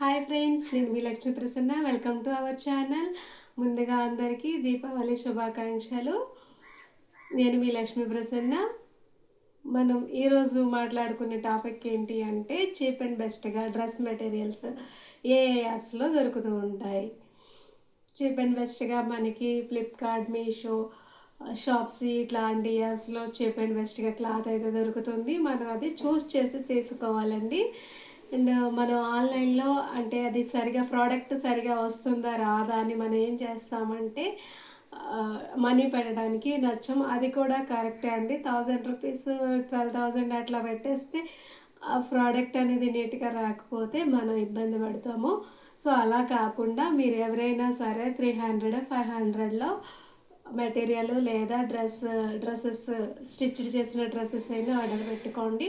Hi friends నేను మీ Lakshmi Prasanna. Welcome to our channel ముందుగా అందరికీ దీపావళి శుభాకాంక్షలు. నేను మీ లక్ష్మీ ప్రసన్న. మనం ఈరోజు మాట్లాడుకునే టాపిక్ ఏంటి అంటే చీప్ అండ్ బెస్ట్గా డ్రెస్ మెటీరియల్స్ ఏ యాప్స్లో దొరుకుతూ ఉంటాయి. చీప్ అండ్ బెస్ట్గా మనకి ఫ్లిప్కార్ట్ మీషో షాప్స్ ఇట్లాంటి యాప్స్లో చీప్ అండ్ బెస్ట్గా క్లాత్ అయితే దొరుకుతుంది. మనం అది చూస్ చేసి తీసుకోవాలండి. అండ్ మనం ఆన్లైన్లో అంటే అది సరిగా ప్రోడక్ట్ సరిగా వస్తుందా రాదా అని మనం ఏం చేస్తామంటే మనీ పెట్టడానికి నచ్చం. అది కూడా కరెక్టే అండి. థౌజండ్ రూపీస్ ట్వెల్వ్ థౌజండ్ అట్లా పెట్టేస్తే ఆ ప్రోడక్ట్ అనేది నీట్గా రాకపోతే మనం ఇబ్బంది పడతాము. సో అలా కాకుండా మీరు ఎవరైనా సరే త్రీ హండ్రెడ్ ఫైవ్ హండ్రెడ్లో మెటీరియల్ లేదా డ్రెస్ డ్రెస్సెస్ స్టిచ్డ్ చేసిన డ్రెస్సెస్ అయినా ఆర్డర్ పెట్టుకోండి.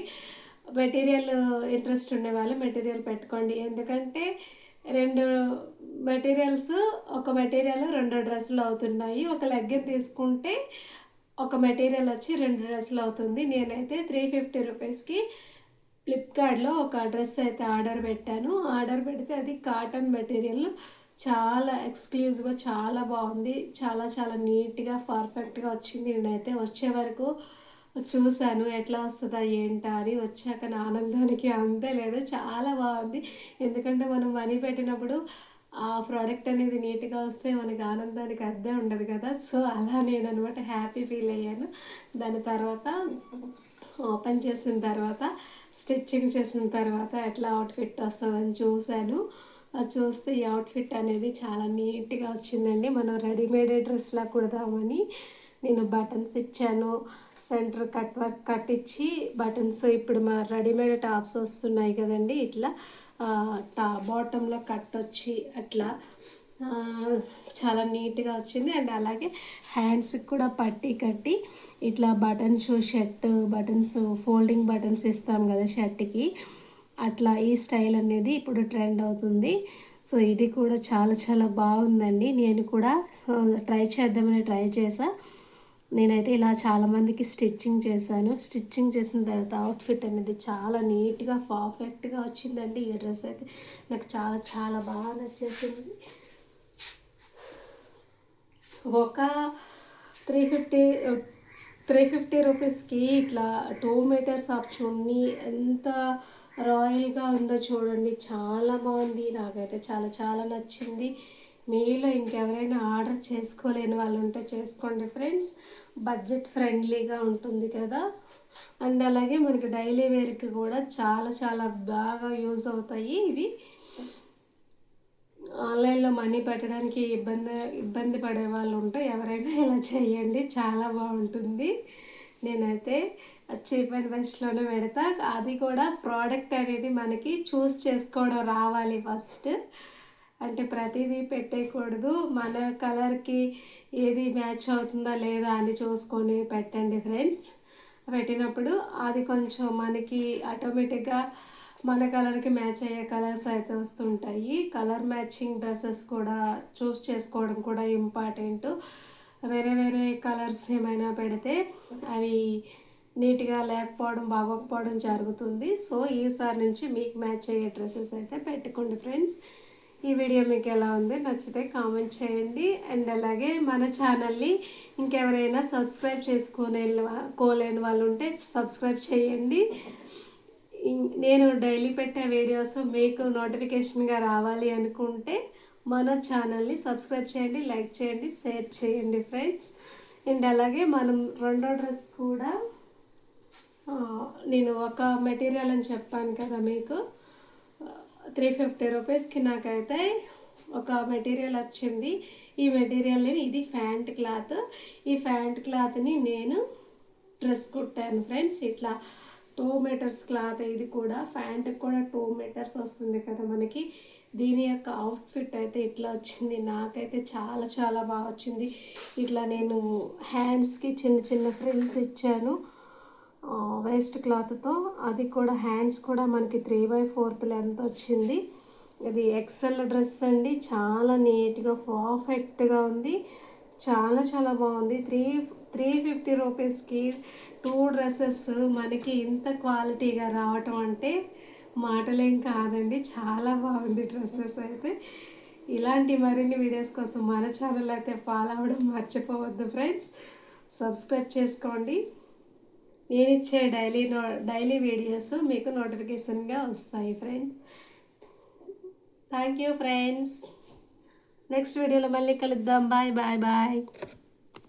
మెటీరియల్ ఇంట్రెస్ట్ ఉండే వాళ్ళు మెటీరియల్ పెట్టుకోండి. ఎందుకంటే రెండు మెటీరియల్స్ ఒక మెటీరియల్ రెండు డ్రెస్సులు అవుతున్నాయి. ఒక లెగ్గిన్ తీసుకుంటే ఒక మెటీరియల్ వచ్చి రెండు డ్రెస్సులు అవుతుంది. నేనైతే త్రీ ఫిఫ్టీ రూపీస్కి ఫ్లిప్కార్ట్లో ఒక డ్రెస్ అయితే ఆర్డర్ పెట్టాను. ఆర్డర్ పెడితే అది కాటన్ మెటీరియల్. చాలా ఎక్స్క్లూజివ్గా చాలా బాగుంది. చాలా చాలా నీట్గా పర్ఫెక్ట్గా వచ్చింది. నేనైతే వచ్చే వరకు చూశాను ఎట్లా వస్తుందా ఏంటా అని వచ్చాక నా ఆనందానికి అంతే లేదు. చాలా బాగుంది. ఎందుకంటే మనం మనీ పెట్టినప్పుడు ఆ ప్రోడక్ట్ అనేది నీట్గా వస్తే మనకి ఆనందానికి అర్థం ఉండదు కదా. సో అలా నేను అనమాట హ్యాపీ ఫీల్ అయ్యాను. దాని తర్వాత ఓపెన్ చేసిన తర్వాత స్టిచ్చింగ్ చేసిన తర్వాత ఎట్లా అవుట్ఫిట్ వస్తుందని చూశాను. అది చూస్తే ఈ అవుట్ఫిట్ అనేది చాలా నీట్గా వచ్చిందండి. మనం రెడీమేడ్ డ్రెస్లా కుడదామని నేను బటన్స్ ఇచ్చాను సెంటర్ కట్ వర్క్ కట్ ఇచ్చి బటన్స్ ఇప్పుడు మా రెడీమేడ్ టాప్స్ వస్తున్నాయి కదండి ఇట్లా టా బాటంలో కట్ వచ్చి అట్లా చాలా నీట్గా వచ్చింది. అండ్ అలాగే హ్యాండ్స్కి కూడా పట్టి కట్టి ఇట్లా buttons shirt buttons folding buttons ఇస్తాం కదా షర్ట్కి అట్లా ఈ స్టైల్ అనేది ఇప్పుడు ట్రెండ్ అవుతుంది. సో ఇది కూడా చాలా చాలా బాగుందండి. నేను కూడా ట్రై చేద్దామని ట్రై చేసా. నేనైతే ఇలా చాలామందికి స్టిచ్చింగ్ చేశాను. స్టిచ్చింగ్ చేసిన తర్వాత అవుట్ఫిట్ అనేది చాలా నీట్గా పర్ఫెక్ట్గా వచ్చిందండి. ఈ డ్రెస్ అయితే నాకు చాలా చాలా బాగా నచ్చేసింది. ఒక త్రీ ఫిఫ్టీ త్రీ ఫిఫ్టీ రూపీస్కి ఇట్లా టూ మీటర్స్ ఆఫ్ చున్నీ ఎంత రాయల్గా ఉందో చూడండి. చాలా బాగుంది. నాకైతే చాలా చాలా నచ్చింది. మీలో ఇంకెవరైనా ఆర్డర్ చేసుకోలేని వాళ్ళు ఉంటే చేసుకోండి ఫ్రెండ్స్. బడ్జెట్ ఫ్రెండ్లీగా ఉంటుంది కదా. అండ్ అలాగే మనకి డైలీ వేర్కి కూడా చాలా చాలా బాగా యూజ్ అవుతాయి ఇవి. ఆన్లైన్లో మనీ పెట్టడానికి ఇబ్బంది ఇబ్బంది పడే వాళ్ళు ఉంటే ఎవరైనా ఇలా చేయండి. చాలా బాగుంటుంది. నేనైతే చీప్ అండ్ బెస్ట్లోనే పెడతా. అది కూడా ప్రోడక్ట్ అనేది మనకి చూస్ చేసుకోవడం రావాలి ఫస్ట్. అంటే ప్రతిదీ పెట్టేయకూడదు. మన కలర్కి ఏది మ్యాచ్ అవుతుందా లేదా అని చూసుకొని పెట్టండి ఫ్రెండ్స్. పెట్టినప్పుడు అది కొంచెం మనకి ఆటోమేటిక్గా మన కలర్కి మ్యాచ్ అయ్యే కలర్స్ అయితే వస్తుంటాయి. కలర్ మ్యాచింగ్ డ్రెస్సెస్ కూడా చూస్ చేసుకోవడం కూడా ఇంపార్టెంట్. వేరే వేరే కలర్స్ ఏమైనా పెడితే అవి నీట్గా లేకపోవడం బాగోకపోవడం జరుగుతుంది. సో ఈసారి నుంచి మీకు మ్యాచ్ అయ్యే డ్రెస్సెస్ అయితే పెట్టుకోండి ఫ్రెండ్స్. ఈ వీడియో మీకు ఎలా ఉంది నచ్చితే కామెంట్ చేయండి. అండ్ అలాగే మన ఛానల్ని ఇంకెవరైనా సబ్స్క్రైబ్ చేసుకునే కోలేని వాళ్ళు ఉంటే సబ్స్క్రైబ్ చేయండి. నేను డైలీ పెట్టే వీడియోస్ మీకు నోటిఫికేషన్గా రావాలి అనుకుంటే మన ఛానల్ని సబ్స్క్రైబ్ చేయండి లైక్ చేయండి షేర్ చేయండి ఫ్రెండ్స్. అండ్ అలాగే మనం రెండో డ్రెస్ కూడా నేను ఒక మెటీరియల్ అని చెప్పాను కదా మీకు. త్రీ ఫిఫ్టీ రూపీస్కి నాకైతే ఒక మెటీరియల్ వచ్చింది. ఈ మెటీరియల్ని ఇది ఫ్యాంట్ క్లాత్. ఈ ఫ్యాంట్ క్లాత్ని నేను డ్రెస్ కుట్టాను ఫ్రెండ్స్. ఇట్లా టూ మీటర్స్ క్లాత్ ఇది కూడా. ఫ్యాంట్కి కూడా టూ మీటర్స్ వస్తుంది కదా మనకి. దీని యొక్క అవుట్ఫిట్ అయితే ఇట్లా వచ్చింది. నాకైతే చాలా చాలా బాగా వచ్చింది. ఇట్లా నేను హ్యాండ్స్కి చిన్న చిన్న ఫ్రిల్స్ ఇచ్చాను. వేస్ట్ క్లాత్తో అది కూడా హ్యాండ్స్ కూడా మనకి త్రీ బై ఫోర్త్ లెంత్ వచ్చింది. ఇది ఎక్సెల్ డ్రెస్ అండి. చాలా నీట్గా పర్ఫెక్ట్గా ఉంది. చాలా చాలా బాగుంది. త్రీ త్రీ ఫిఫ్టీ రూపీస్కి టూ డ్రెస్సెస్ మనకి ఇంత క్వాలిటీగా రావటం అంటే మాటలేం కాదండి. చాలా బాగుంది డ్రెస్సెస్ అయితే. ఇలాంటి మరిన్ని వీడియోస్ కోసం మన ఛానల్ అయితే ఫాలో అవ్వడం మర్చిపోవద్దు ఫ్రెండ్స్ సబ్స్క్రైబ్ చేసుకోండి. నేను ఇచ్చే డైలీ నో డైలీ వీడియోస్ మీకు నోటిఫికేషన్గా వస్తాయి friends thank you friends next వీడియోలో మళ్ళీ కలుద్దాం. Bye bye bye